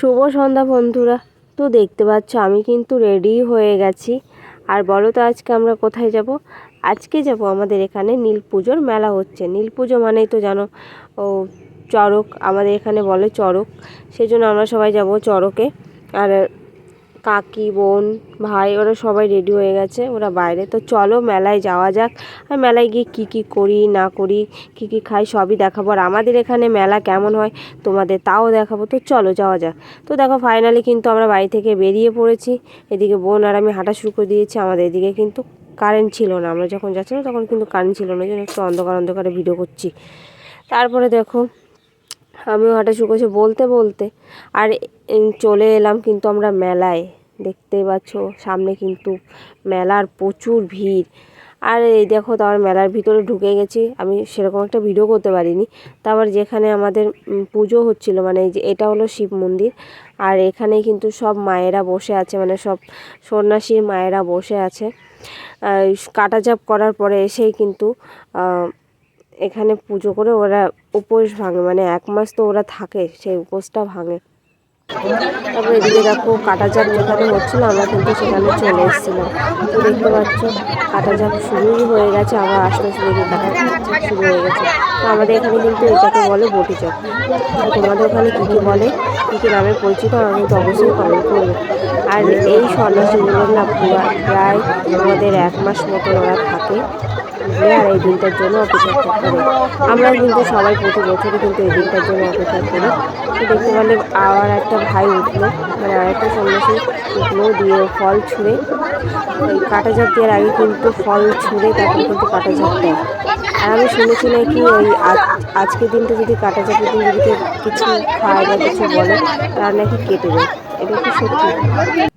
শুভ সন্ধ্যা বন্ধুরা। তো দেখতে পাচ্ছ, আমি কিন্তু রেডি হয়ে গেছি। আর বলো তো, আজকে আমরা কোথায় যাব? আজকে যাব আমাদের এখানে নীল পুজোর মেলা হচ্ছে। নীল পুজো মানেই তো জানো, ও চড়ক, আমাদের এখানে বলে চড়ক। সেজন্য আমরা সবাই যাব চড়কে। আর কাকি, বোন, ভাই, ওরা সবাই রেডি হয়ে গেছে, ওরা বাইরে। তো চলো মেলায় যাওয়া যাক। আর মেলায় গিয়ে কী কী করি, না করি, কী কী খাই সবই দেখাবো। আর আমাদের এখানে মেলা কেমন হয়, তোমাদের তাও দেখাবো। তো চলো যাওয়া যাক। তো দেখো ফাইনালি কিন্তু আমরা বাড়ি থেকে বেরিয়ে পড়েছি। এদিকে বোন আর আমি হাঁটা শুরু করে দিয়েছি। আমাদের এদিকে কিন্তু কারেন্ট ছিল না। আমরা যখন যাচ্ছিলাম তখন কিন্তু কারেন্ট ছিল না। জন্য একটু অন্ধকার অন্ধকারে ভিডিও করছি। তারপরে দেখো আমিও হাঁটা শুরু বলতে বলতে। আর চলে এলাম কিন্তু আমরা মেলায়। দেখতেই পাচ্ছ, সামনে কিন্তু মেলার প্রচুর ভিড়। আর এই দেখো তো, আমার মেলার ভিতরে ঢুকে গেছি। আমি সেরকম একটা ভিডিও করতে পারিনি। তারপর যেখানে আমাদের পুজো হচ্ছিল মানে এই যে, এটা হলো শিব মন্দির। আর এখানে কিন্তু সব মায়েরা বসে আছে মানে সব সন্ন্যাসীর মায়েরা বসে আছে। কাটাচাপ করার পরে এসেই কিন্তু এখানে পুজো করে ওরা উপোস ভাঙে মানে এক মাস তো ওরা থাকে, সেই উপোসটা ভাঙে। তারপরে এদিকে দেখো কাটা চাপ যেখানে হচ্ছিল, আমরা কিন্তু সেখানে চলে এসেছিলাম। তো দেখতে পাচ্ছ কাটা চাপ শুরুই হয়ে গেছে, আবার আস্তে আস্তে দেখি শুরু হয়ে গেছে। তো আমাদের এখানে কিন্তু এটাকে বলে বটি চাপ তোমাদের ওখানে কী কী বলে, কী কী নামে পরিচিত আমরা কিন্তু অবশ্যই কমেন্ট করবে। আর এই সন্ন্যাসীগুলোর না পুরা প্রায় আমাদের এক মাস মতন ওরা থাকে। আর এই দিনটার জন্য অপেক্ষা করে আমরা কিন্তু সবাই প্রতি বছরই কিন্তু এই দিনটার জন্য অপেক্ষা করি। দেখতে পেলে আবার একটা ভাই উঠল। মানে আরেকটা সন্ন্যাসী উঠল দিয়ে ফল ছুঁড়ে। ওই কাটা ঝাপ দেওয়ার আগে কিন্তু ফল ছুঁড়ে তারপরে কিন্তু কাটা ঝাপ দেয়। আর আমি শুনেছি নাকি ওই আজ- আজকের দিনটা যদি কাটা ঝাপের দিন যদি কিছু খায় বা কিছু বলে, তার নাকি কেটে দেয়। এটা কি সত্যি?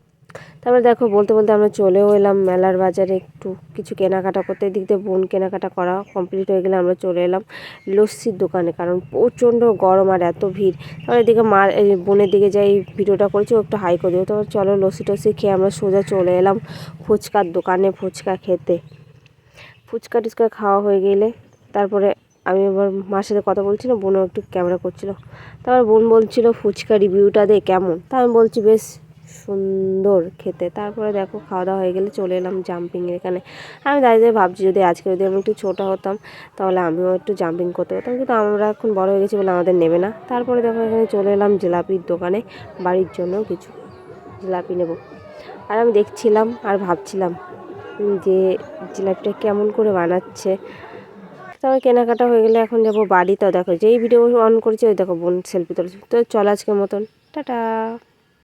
তারপরে দেখো, বলতে বলতে আমরা চলেও এলাম মেলার বাজারে একটু কিছু কেনাকাটা করতে। এদিক দিয়ে বোন কেনাকাটা করা কমপ্লিট হয়ে গেলে আমরা চলে এলাম লস্যির দোকানে, কারণ প্রচণ্ড গরম আর এত ভিড়। তারপর এদিকে মা বোনের দিকে যাই ভিডিওটা করেছি একটু হাই করে দিও তারপর চলো লস্যি টস্যি খেয়ে আমরা সোজা চলে এলাম ফুচকার দোকানে ফুচকা খেতে। ফুচকা টুচকা খাওয়া হয়ে গেলে তারপরে আমি এবার মার সাথে কথা বলছিলাম বোনও একটু ক্যামেরা করছিল। তারপর বোন বলছিল, ফুচকা রিভিউটা দে কেমন? তা আমি বলছি, বেশ সুন্দর খেতে। তারপরে দেখো খাওয়া দাওয়া হয়ে গেলে চলে এলাম জাম্পিং এখানে। আমি দাঁড়িয়ে ভাবছি যদি আজকে যদি আমি একটু ছোটো হতাম, তাহলে আমিও একটু জাম্পিং করতে পারতাম। কিন্তু আমরা এখন বড় হয়ে গেছি বলে আমাদের নেবে না। তারপরে দেখো এখানে চলে এলাম জিলাপির দোকানে, বাড়ির জন্য কিছু জিলাপি নেব। আর আমি দেখছিলাম আর ভাবছিলাম যে জিলাপিটা কেমন করে বানাচ্ছে। তারপর কেনাকাটা হয়ে গেলে এখন যাব বাড়ি তো দেখো যেই ভিডিও অন করেছি, ওই দেখো বোন সেলফি তুলেছে। তো চল আজকের মতন। টাটা।